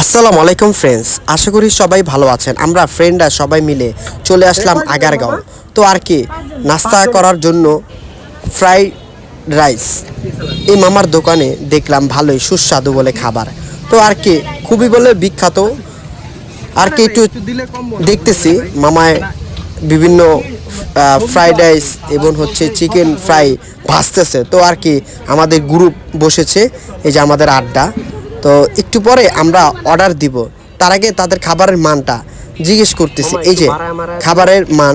আসসালামু আলাইকুম ফ্রেন্ডস আশা করি সবাই ভালো আছেন। আমরা ফ্রেন্ডরা সবাই মিলে চলে আসলাম আগারগাঁও। তো আর কি, নাস্তা করার জন্য ফ্রাইড রাইস এই মামার দোকানে দেখলাম ভালোই সুস্বাদু বলে খাবার। তো আর কি, খুবই বলে বিখ্যাত। আর কি একটু দেখতেছি, মামায় বিভিন্ন ফ্রাইড রাইস এবং হচ্ছে চিকেন ফ্রাই ভাজতেছে। তো আর কি, আমাদের গ্রুপ বসেছে, এই যে আমাদের আড্ডা। তো একটু পরে আমরা অর্ডার দিব। তার আগে তাদের খাবারের মানটা জিজ্ঞেস করতেছি। এই যে খাবারের মান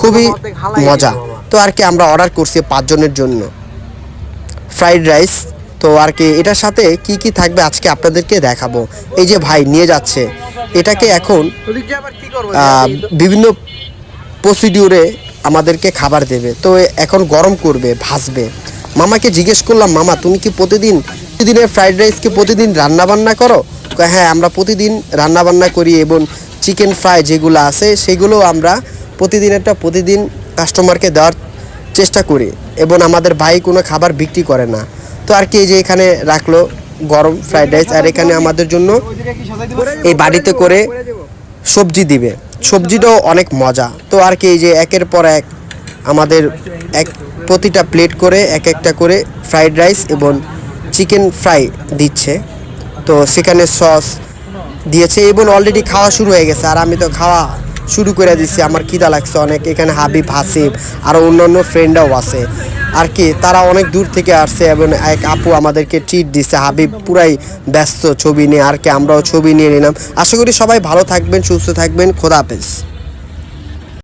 খুবই মজা। তো আর কি আমরা অর্ডার করছি পাঁচজনের জন্য। ফ্রাইড রাইস তো আর কি এটার সাথে কি কি থাকবে আজকে আপনাদেরকে দেখাবো। এই যে ভাই নিয়ে যাচ্ছে। এটাকে এখন বিভিন্ন প্রসিডিউরে আমাদেরকে খাবার দেবে। তো এখন গরম করবে ভাসবে মামাকে জিজ্ঞেস করলাম মামা তুমি কি প্রতিদিন প্রতিদিনের ফ্রাইড রাইস কি প্রতিদিন রান্না বান্না করো হ্যাঁ আমরা প্রতিদিন রান্না বান্না করি এবং চিকেন ফ্রাই যেগুলো আছে, সেগুলো আমরা প্রতিদিন একটা প্রতিদিন কাস্টমারকে দেওয়ার চেষ্টা করি এবং আমাদের ভাই কোনো খাবার বিক্রি করে না। তো আর কি যে এখানে রাখল গরম ফ্রাইড রাইস আর এখানে আমাদের জন্য এই বাড়িতে করে সবজি দিবে। সবজিটাও অনেক মজা। তো আর কি যে একের পর এক আমাদের এক প্রতিটা প্লেট করে এক একটা করে ফ্রাইড রাইস এবং চিকেন ফ্রাই দিচ্ছে। তো সেখানে সস দিয়েছে এবং অলরেডি খাওয়া শুরু হয়ে গেছে। আর আমি তো খাওয়া শুরু করে দিচ্ছি। আমার খিদা লাগছে অনেক। এখানে হাবিব, হাসিব আরও অন্যান্য ফ্রেন্ডরাও আছে। আর কি, তারা অনেক দূর থেকে আসছে এবং এক আপু আমাদেরকে ট্রিট দিচ্ছে। হাবিব পুরাই ব্যস্ত ছবি নিয়ে। আর কি, আমরাও ছবি নিয়ে নিলাম। আশা করি সবাই ভালো থাকবেন, সুস্থ থাকবেন। খোদা হাফেজ।